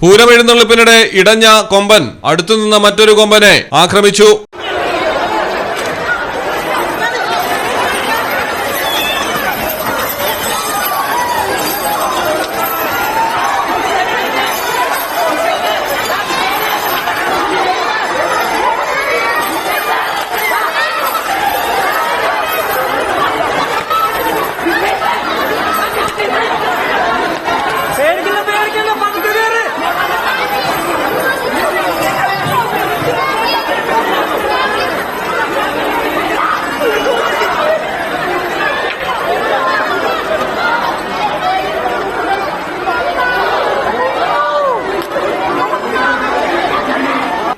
പൂരമെഴുന്നള്ളിപ്പിനിടെ ഇടഞ്ഞ കൊമ്പൻ അടുത്തുനിന്ന മറ്റൊരു കൊമ്പനെ ആക്രമിച്ചു.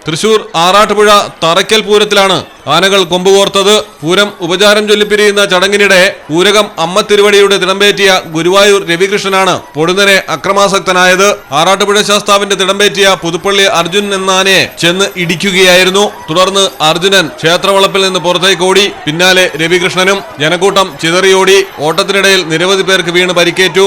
തൃശൂർ ആറാട്ടുപുഴ തറയ്ക്കൽ പൂരത്തിലാണ് ആനകൾ കൊമ്പുകോർത്തത് പൂരം ഉപചാരം ചൊല്ലിപ്പിരിയുന്ന ചടങ്ങിനിടെ പൂരകം അമ്മ തിരുവടിയുടെ തിടമ്പേറ്റിയ ഗുരുവായൂർ രവികൃഷ്ണനാണ് പൊടുന്നനെ അക്രമാസക്തനായത്. ആറാട്ടുപുഴ ശാസ്താവിന്റെ തിടമ്പേറ്റിയ പുതുപ്പള്ളി അർജുൻ എന്ന ആനയെ ചെന്ന് ഇടിക്കുകയായിരുന്നു. തുടർന്ന് അർജുനൻ ക്ഷേത്രവളപ്പിൽ നിന്ന് പുറത്തേക്ക് ഓടി. പിന്നാലെ രവികൃഷ്ണനും ജനക്കൂട്ടം ചിതറിയോടി. ഓട്ടത്തിനിടയിൽ നിരവധി പേർക്ക് വീണ് പരിക്കേറ്റു.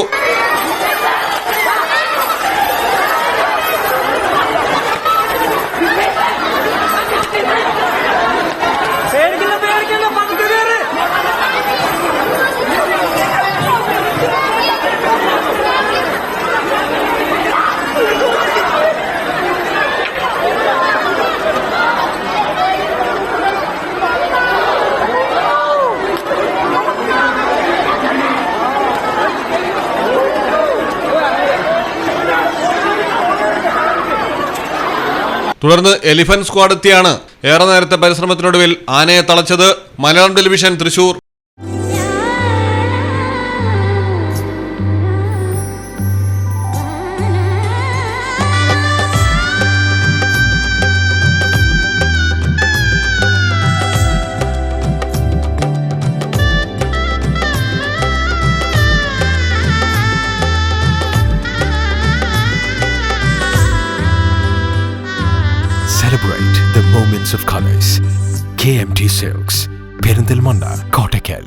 തുടർന്ന് എലിഫന്റ് സ്ക്വാഡ് എത്തിയാണ്. ഏറെ നേരത്തെ പരിശ്രമത്തിനൊടുവിൽ ആനയെ തളച്ചത് Malayalam television Thrissur. Celebrate the moments of colors. KMT Silks, Perindalmanda, Kottakkal.